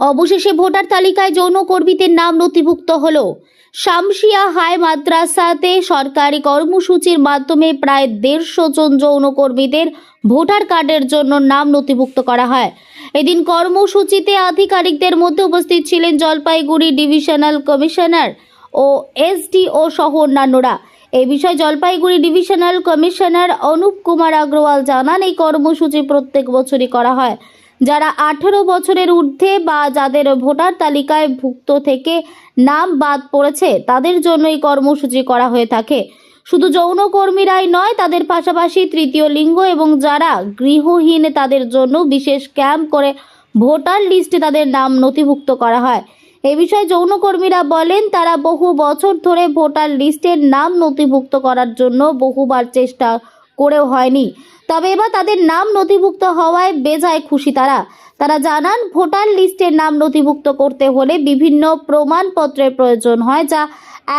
অবশেষে ভোটার তালিকায় যৌন কর্মীদের নাম নথিভুক্ত হলো। শামসিয়া হাই মাদ্রাসাতে সরকারি কর্মসূচির মাধ্যমে প্রায় দেড়শো জন যৌন কর্মীদের ভোটার কার্ডের জন্য নাম নথিভুক্ত করা হয়। এদিন কর্মসূচিতে আধিকারিকদের মধ্যে উপস্থিত ছিলেন জলপাইগুড়ি ডিভিশনাল কমিশনার ও এসডিও সহ অন্যান্যরা। এ বিষয়ে জলপাইগুড়ি ডিভিশনাল কমিশনার অনুপ কুমার আগরওয়াল জানান, এই কর্মসূচি প্রত্যেক বছরই করা হয়। যারা আঠেরো বছরের ঊর্ধ্বে বা যাদের ভোটার তালিকায় ভুক্ত থেকে নাম বাদ পড়েছে, তাদের জন্য এই কর্মসূচি করা হয়ে থাকে। শুধু যৌনকর্মীরাই নয়, তাদের পাশাপাশি তৃতীয় লিঙ্গ এবং যারা গৃহহীন, তাদের জন্য বিশেষ ক্যাম্প করে ভোটার লিস্টে তাদের নাম নথিভুক্ত করা হয়। এ বিষয়ে যৌনকর্মীরা বলেন, তারা বহু বছর ধরে ভোটার লিস্টের নাম নথিভুক্ত করার জন্য বহুবার চেষ্টা করেও হয়নি। তবে এবার তাদের নাম নথিভুক্ত হওয়ায় বেজায় খুশি তারা। তারা জানান ভোটার লিস্টের নাম নথিভুক্ত করতে হলে বিভিন্ন প্রমাণপত্রের প্রয়োজন হয় যা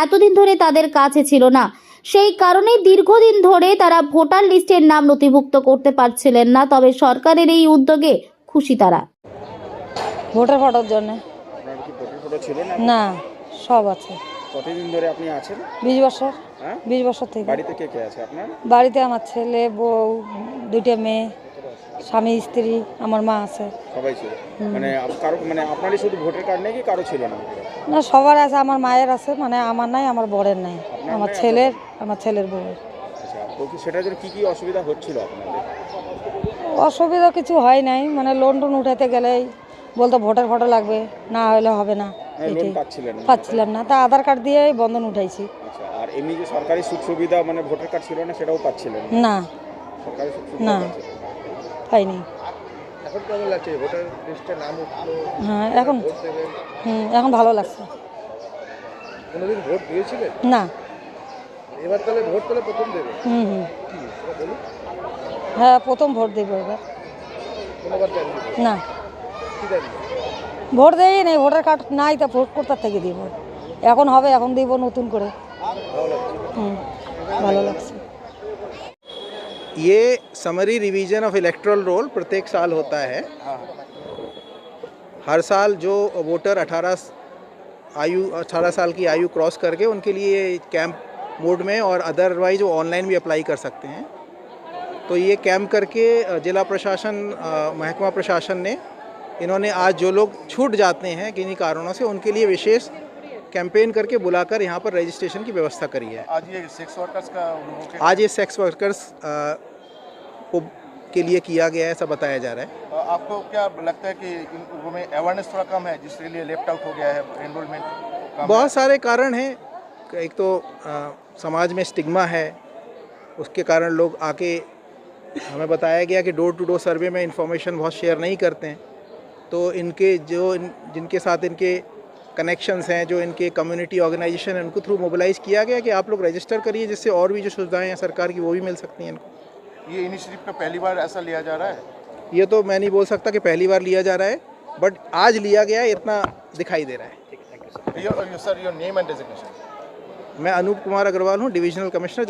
এতদিন ধরে তাদের কাছে ছিল না। সেই কারণে দীর্ঘদিন ধরে তারা ভোটার লিস্টের নাম নথিভুক্ত করতে পারছিলেন না তবে সরকারের এই উদ্যোগে খুশি তারা। ভোটার ফটোর জন্য। না সব আছে। কতদিন ধরে আপনি আছেন? বিশ বছর। বিশ বছর থেকে। বাড়িতে কে কে আছে আপনার? বাড়িতে আমার ছেলে বউ দুইটা মেয়ে স্বামী স্ত্রী আমার মা আছে। সবাই ছিল। মানে কারও মানে আপনারই শুধু ভোটার কার্ড নেই কি কারও ছিল না? না সবার আছে আমার মায়ের আছে মানে আমার নাই আমার বরের নাই। আমার ছেলের আমার ছেলের বউয়ের। আচ্ছা জন্য কি কি অসুবিধা হচ্ছিল আপনাদের? অসুবিধা কিছু হয় নাই মানে লোন টোন উঠাতে গেলেই বলতো ভোটার ফটো লাগবে না হলে হবে না হ্যাঁ, না। পাচ্ছিলাম না তা আধার কার্ড দিয়ে বন্ধন উঠাইছি। আচ্ছা এমনি যে সরকারি সুখ সুবিধা মানে ভোটার কার্ড ছিল না সেটাও পাচ্ছিলেন না? না। সরকারি সুখ না। পাইনি। এখন কেমন লাগছে? ভোটার লিস্টে নাম উঠল হ্যাঁ এখন হুম এখন ভালো লাগছে। কোনোদিন ভোট দিয়েছিলেন? না। এবার তাহলে ভোট তাহলে প্রথম দেবে হুম হুম। হ্যাঁ প্রথম ভোট দেবো এবার। কোনোবার দেননি না। কি ভোট দেই নেই ভোটার কার্ড নাই তা ভোট কোথার থেকে দিব? এখন হবে এখন দিব নতুন করে। ভালো লাগছে ये summary revision of electoral roll प्रत्येक साल होता है हर साल जो वोटर 18 आयु 18 साल की आयु क्रॉस करके उनके लिए कैंप मोड में और अदरवाइज वो ऑनलाइन भी अप्लाई कर सकते हैं तो ये कैंप करके अ, जिला प्रशासन अ, महकमा प्रशासन ने इन्होंने आज जो लोग छूट जाते हैं किन्हीं कारणों से उनके लिए विशेष कैंपेन करके बुलाकर यहाँ पर रजिस्ट्रेशन की व्यवस्था करी है। आज ये सेक्स वर्कर्स का आज ये सेक्स वर्कर्स को के लिए किया गया है ऐसा बताया जा रहा है। आपको क्या लगता है कि इन लोगों में अवेयरनेस थोड़ा कम है जिसके लिए लेफ़्ट आउट हो गया है एनरोलमेंट बहुत सारे कारण हैं। एक तो अ, समाज में स्टिग्मा है। उसके कारण लोग आके हमें बताया गया कि डोर टू डोर सर्वे में इंफॉर्मेशन बहुत शेयर नहीं करते हैं। तो इनके जो इन, जिनके साथ इनके कनेक्शंस हैं जो इनके कम्युनिटी ऑर्गेनाइजेशन है उनको थ्रू मोबिलाइज़ किया गया कि आप लोग रजिस्टर करिए जिससे और भी जो सुविधाएँ हैं सरकार की वो भी मिल सकती हैं इनको। ये इनिशिएटिव का पहली बार ऐसा लिया जा रहा है? ये तो मैं नहीं बोल सकता कि पहली बार लिया जा रहा है बट आज लिया गया है इतना दिखाई दे रहा है। Sir your name and designation मैं अनूप कुमार अग्रवाल हूँ डिविजनल कमिश्नर